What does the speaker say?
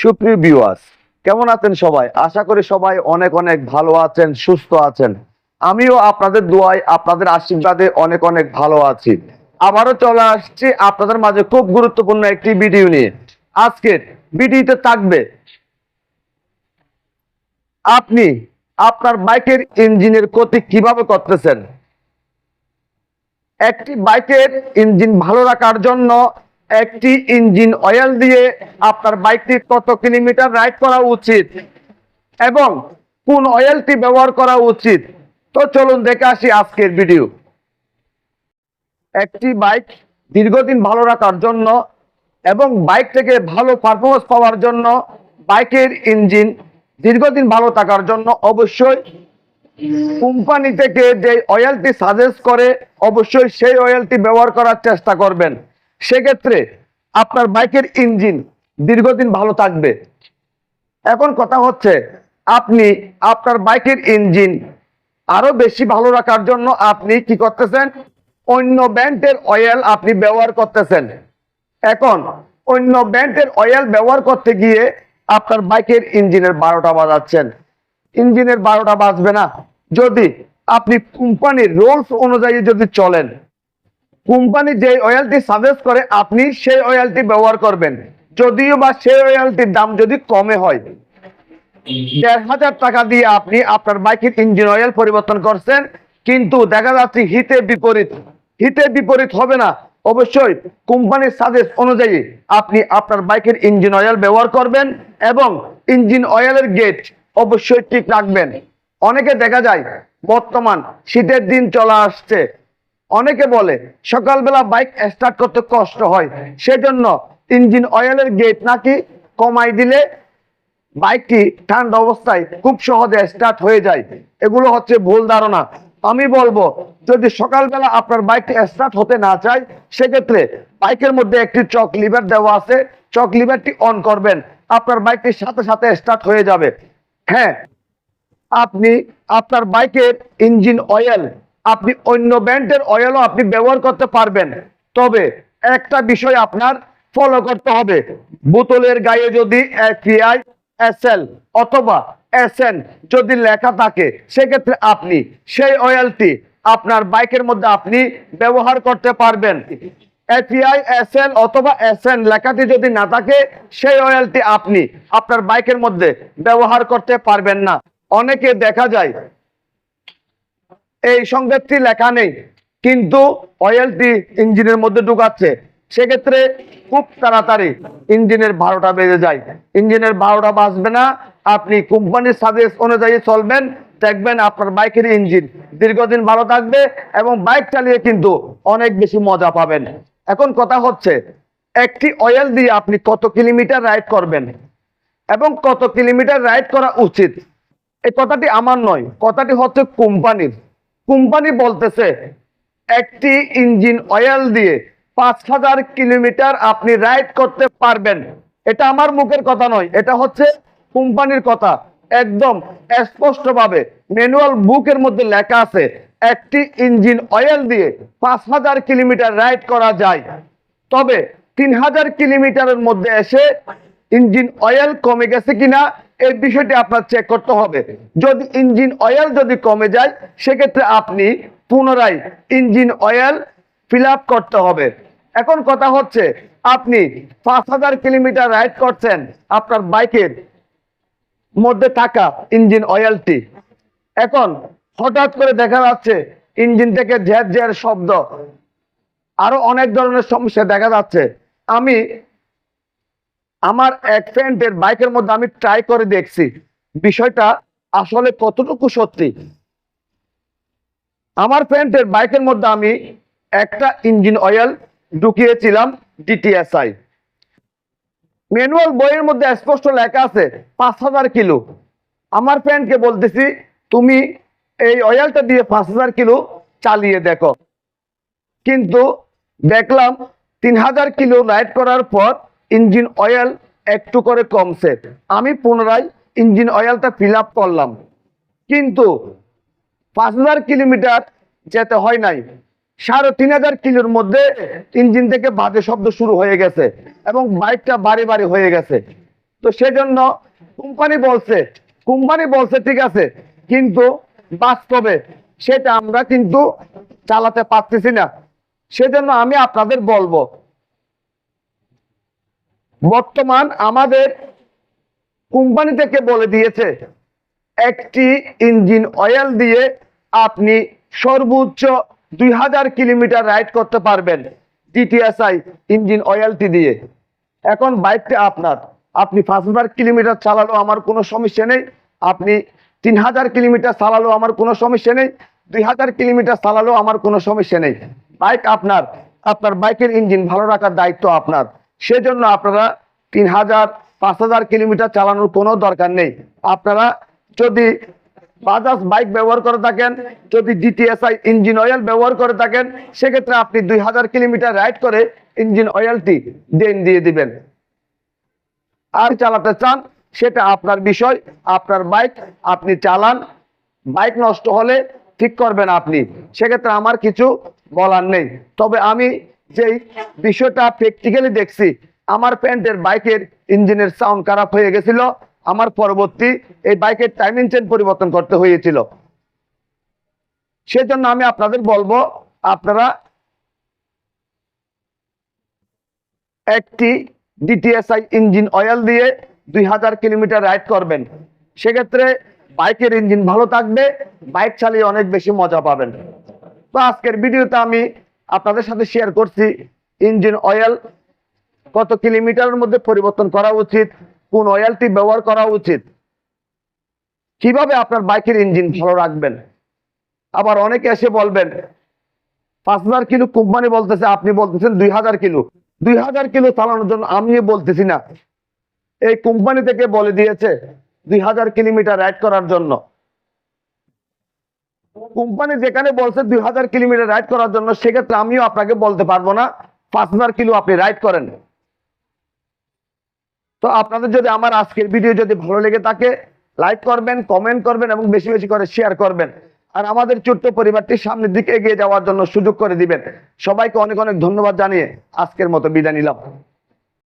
সুপ্রিয় ভিউয়ার্স কেমন আছেন সবাই? আশা করি সবাই অনেক অনেক ভালো আছেন, সুস্থ আছেন। আমিও আপনাদের দোয়ায়, আপনাদের আশীর্বাদে অনেক অনেক ভালো আছি। আবারও চলে আসছি আপনাদের মাঝে খুব গুরুত্বপূর্ণ একটি ভিডিও নিয়ে। আজকের ভিডিওতে থাকবে আপনি আপনার বাইকের ইঞ্জিনের ক্ষতি কীভাবে করতেছেন? একটি বাইকের ইঞ্জিন ভালো রাখার জন্য একটি ইঞ্জিন অয়েল দিয়ে আপনার বাইকটি কত কিলোমিটার রাইড করা উচিত এবং কোন অয়েলটি ব্যবহার করা উচিত। তো চলুন দেখে আসি আজকের ভিডিও একটি বাইক দীর্ঘদিন ভালো রাখার জন্য এবং বাইক থেকে ভালো পারফরমেন্স পাওয়ার জন্য বাইকের ইঞ্জিন দীর্ঘদিন ভালো থাকার জন্য অবশ্যই কোম্পানি থেকে যে অয়েলটি সাজেস্ট করে, অবশ্যই সেই অয়েলটি ব্যবহার করার চেষ্টা করবেন। সেক্ষেত্রে আপনার বাইকের ইঞ্জিন দীর্ঘদিন ভালো থাকবে। এখন কথা হচ্ছে, আপনি আপনার বাইকের ইঞ্জিন আরও বেশি ভালো রাখার জন্য আপনি কি করতেছেন? অন্য ব্র্যান্ডের অয়েল আপনি ব্যবহার করতেছেন। এখন অন্য ব্র্যান্ডের অয়েল ব্যবহার করতে গিয়ে আপনার বাইকের ইঞ্জিনের বারোটা বাজাচ্ছেন। ইঞ্জিনের বারোটা বাজবে না। যদি আপনি কোম্পানির রোলস অনুযায়ী যদি চলেন কোম্পানি যে অয়েলটি সাজেস্ট করে, আপনি সেই অয়েলটি ব্যবহার করবেন। যদিও বা সেই অয়েলটির দাম যদি কমে হয়, দেড় হাজার টাকা দিয়ে আপনি আপনার বাইকের ইঞ্জিন অয়েল পরিবর্তন করছেন, কিন্তু দেখা যাচ্ছে হিতে বিপরীত। হিতে বিপরীত হবে না। অবশ্যই কোম্পানির সাজেস্ট অনুযায়ী আপনি আপনার বাইকের ইঞ্জিন অয়েল ব্যবহার করবেন এবং ইঞ্জিন অয়েলের গেট অবশ্যই ঠিক রাখবেন। অনেকে দেখা যায়, বর্তমান শীতের দিন চলে আসছে অনেকে বলে, সকালবেলা বাইক স্টার্ট করতে কষ্ট হয়। সেজন্য ইঞ্জিন অয়েলের গেট নাকি কমাই দিলে বাইকটি ঠান্ডা অবস্থায় খুব সহজে স্টার্ট হয়ে যায়? এগুলো হচ্ছে ভুল ধারণা। আমি বলব, যদি সকালবেলা আপনার বাইকটি স্টার্ট হতে না চায়, সেক্ষেত্রে বাইকের মধ্যে একটি চক লিভার দেওয়া আছে। চক লিভারটি অন করবেন। আপনার বাইকটির সাথে সাথে স্টার্ট হয়ে যাবে। হ্যাঁ আপনি আপনার বাইকের ইঞ্জিন অয়েল আপনি অন্য ব্র্যান্ডের অয়েলও আপনি ব্যবহার করতে পারবেন। তবে একটা বিষয় আপনার ফলো করতে হবে। বোতলের গায়ে যদি এফিআই এসএল অথবা এসএন যদি লেখা থাকে, সেক্ষেত্রে আপনি সেই অয়েলটি আপনার বাইকের মধ্যে আপনি ব্যবহার করতে পারবেন। এফিআই এসএল অথবা এসএন লেখাটি যদি না থাকে, সেই অয়েলটি আপনি আপনার বাইকের মধ্যে ব্যবহার করতে পারবেন না। অনেকে দেখা যায় এই সংকেতটি লেখা নেই, কিন্তু অয়েলটি ইঞ্জিনের মধ্যে ঢুকাচ্ছে। সেক্ষেত্রে খুব তাড়াতাড়ি ইঞ্জিনের বারোটা বেজে যায়। ইঞ্জিনের বারোটা বাজবে না, আপনি কোম্পানির সাজেস্ট অনুযায়ী চলবেন, দেখবেন আপনার বাইকের ইঞ্জিন দীর্ঘদিন ভালো থাকবে এবং বাইক চালিয়ে কিন্তু অনেক বেশি মজা পাবেন। এখন কথা হচ্ছে, একটি অয়েল দিয়ে আপনি কত কিলোমিটার রাইড করবেন এবং কত কিলোমিটার রাইড করা উচিত? এই কথাটি আমার নয়, কথাটি হচ্ছে কোম্পানির কোম্পানি বলতেছে, একটি ইঞ্জিন অয়েল দিয়ে পাঁচ হাজার কিলোমিটার আপনি রাইড করতে পারবেন। এটা আমার মুখের কথা নয়, এটা হচ্ছে কোম্পানির কথা। একদম স্পষ্টভাবে ম্যানুয়াল বুকের মধ্যে লেখা আছে, একটি ইঞ্জিন অয়েল দিয়ে পাঁচ হাজার কিলোমিটার রাইড করা যায়। তবে তিন হাজার কিলোমিটারের মধ্যে এসে ইঞ্জিন অয়েল কমে গেছে কিনা, এই বিষয়টি আপনার চেক করতে হবে। যদি ইঞ্জিন অয়েল যদি কমে যায়, সেক্ষেত্রে আপনি পুনরায় ইঞ্জিন অয়েল ফিল করতে হবে। এখন কথা হচ্ছে, আপনি পাঁচ হাজার কিলোমিটার রাইড করছেন, আপনার বাইকের মধ্যে থাকা ইঞ্জিন অয়েলটি। এখন হঠাৎ করে দেখা যাচ্ছে, ইঞ্জিন থেকে ঝের ঝের শব্দ। আরও অনেক ধরনের সমস্যা দেখা যাচ্ছে। আমি আমার এক ফ্রেন্ডের বাইকের মধ্যে আমি ট্রাই করে দেখছি। বিষয়টা আসলে কতটুকু সত্যি? আমার ফ্রেন্ডের বাইকের মধ্যে আমি একটা ইঞ্জিন অয়েল ঢুকিয়েছিলাম ডিটিএসআই ম্যানুয়াল বইয়ের মধ্যে স্পষ্ট লেখা আছে, পাঁচ হাজার কিলো। আমার ফ্রেন্ডকে বলতেছি, তুমি এই অয়েলটা দিয়ে পাঁচ হাজার কিলো চালিয়ে দেখো। কিন্তু দেখলাম তিন হাজার কিলো রাইড করার পর ইঞ্জিন অয়েল একটু করে কমছে। আমি পুনরায় ইঞ্জিন অয়েলটা ফিল করলাম। কিন্তু পাঁচ হাজার কিলোমিটার যেতে হয় নাই। সাড়ে তিন হাজার কিলোর মধ্যে ইঞ্জিন থেকে বাজে শব্দ শুরু হয়ে গেছে এবং বাইকটা বাড়ি বাড়ি হয়ে গেছে। তো সেজন্য কোম্পানি বলছে কোম্পানি বলছে, ঠিক আছে, কিন্তু বাস্তবে সেটা আমরা কিন্তু চালাতে পারতেছি না। সেজন্য আমি আপনাদের বলব বর্তমান আমাদের কোম্পানি থেকে বলে দিয়েছে, একটি ইঞ্জিন অয়েল দিয়ে আপনি সর্বোচ্চ দুই হাজার কিলোমিটার রাইড করতে পারবেন টিটিএসআই ইঞ্জিন অয়েলটি দিয়ে। এখন বাইকটা আপনার, আপনি পাঁচ হাজার কিলোমিটার চালালেও আমার কোনো সমস্যা নেই, আপনি তিন হাজার কিলোমিটার চালালেও আমার কোনো সমস্যা নেই, দুই হাজার কিলোমিটার চালালেও আমার কোনো সমস্যা নেই। বাইক আপনার আপনার বাইকের ইঞ্জিন ভালো রাখার দায়িত্ব আপনার। সেজন্য আপনারা তিন হাজার, পাঁচ হাজার কিলোমিটার চালানোর কোনো দরকার নেই। আপনারা যদি বাজাজ বাইক ব্যবহার করে থাকেন, যদি ডিটিএসআই ইঞ্জিন অয়েল ব্যবহার করে থাকেন, সেক্ষেত্রে আপনি দুই হাজার কিলোমিটার রাইড করে ইঞ্জিন অয়েলটি দেন দিয়ে দিবেন। আর চালাতে চান, সেটা আপনার বিষয়, আপনার বাইক, আপনি চালান, বাইক নষ্ট হলে ঠিক করবেন আপনি। সেক্ষেত্রে আমার কিছু বলার নেই। তবে আমি যেই বিষয়টা প্র্যাকটিক্যালি দেখছি, আমার প্যান্টের বাইকের ইঞ্জিনের সাউন্ড খারাপ হয়ে গেছিল, আমার পরবর্তী এই বাইকের টাইমিং চেন পরিবর্তন করতে হয়েছিল। সেজন্য আমি আপনাদের বলব, আপনারা একটি ডিটিএসআই ইঞ্জিন অয়েল দিয়ে দুই হাজার কিলোমিটার রাইড করবেন। সেক্ষেত্রে বাইকের ইঞ্জিন ভালো থাকবে, বাইক চালিয়ে অনেক বেশি মজা পাবেন। তো আজকের ভিডিওতে আমি আপনাদের সাথে শেয়ার করছি। ইঞ্জিন অয়েল কত কিলোমিটারের মধ্যে পরিবর্তন করা উচিত, কোন অয়েলটি ব্যবহার করা উচিত? কীভাবে আপনার বাইকের ইঞ্জিন ভালো রাখবেন? আবার অনেকে এসে বলবেন, পাঁচ হাজার কিলো কোম্পানি বলতেছে, আপনি বলতেছেন দুই হাজার কিলো। দুই হাজার কিলো চালানোর জন্য আমি বলতেছি না। এই কোম্পানি থেকে বলে দিয়েছে, দুই হাজার কিলোমিটার রাইড করার জন্য। কোম্পানি যেখানে বলছে দুই হাজার কিলোমিটার রাইড করার জন্য, সেক্ষেত্রে আমিও আপনাকে বলতে পারব না। পাঁচ হাজার কিলো আপনি রাইড করেন। তো আপনাদের যদি আমার আজকের ভিডিও যদি ভালো লেগে থাকে লাইক করবেন কমেন্ট করবেন এবং বেশি বেশি করে শেয়ার করবেন। আর আমাদের ছোট্ট পরিবারটি সামনের দিকে এগিয়ে যাওয়ার জন্য সুযোগ করে দিবেন। সবাইকে অনেক অনেক ধন্যবাদ জানিয়ে আজকের মতো বিদায় নিলাম।